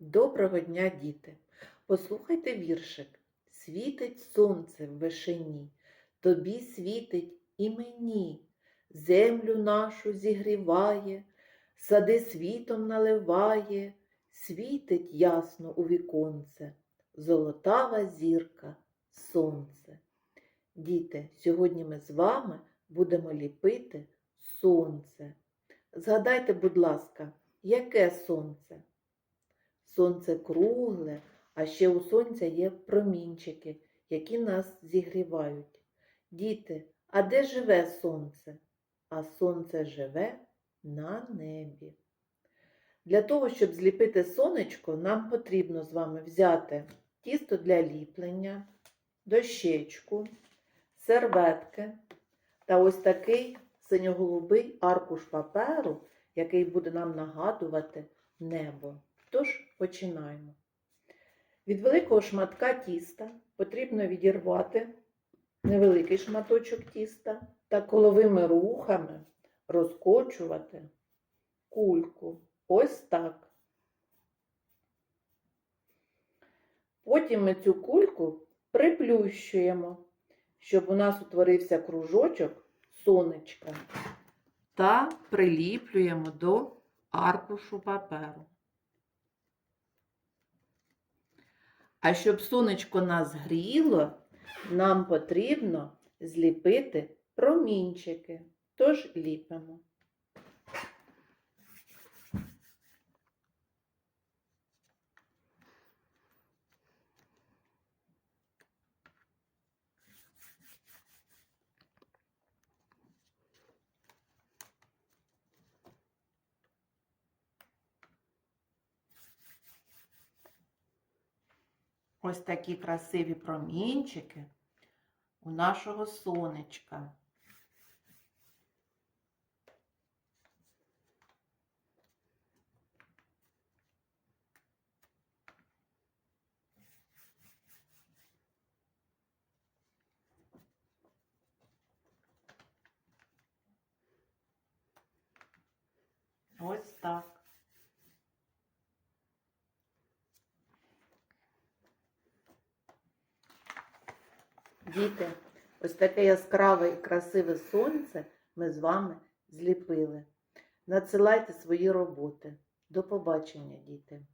Доброго дня, діти! Послухайте віршик. Світить сонце в вишині, тобі світить і мені, землю нашу зігріває, сади світом наливає, світить ясно у віконце, золотава зірка, сонце. Діти, сьогодні ми з вами будемо ліпити сонце. Згадайте, будь ласка, яке сонце? Сонце кругле, а ще у сонця є промінчики, які нас зігрівають. Діти, а де живе сонце? А сонце живе на небі. Для того, щоб зліпити сонечко, нам потрібно з вами взяти тісто для ліплення, дощечку, серветки та ось такий синьо-голубий аркуш паперу, який буде нам нагадувати небо. Тож починаємо. Від великого шматка тіста потрібно відірвати невеликий шматочок тіста та коловими рухами розкочувати кульку. Ось так. Потім ми цю кульку приплющуємо, щоб у нас утворився кружочок сонечка та приліплюємо до аркушу паперу. А щоб сонечко нас гріло, нам потрібно зліпити промінчики. Тож ліпимо. Ось такі красиві промінчики у нашого сонечка. Ось так. Діти, ось таке яскраве і красиве сонце ми з вами зліпили. Надсилайте свої роботи. До побачення, діти!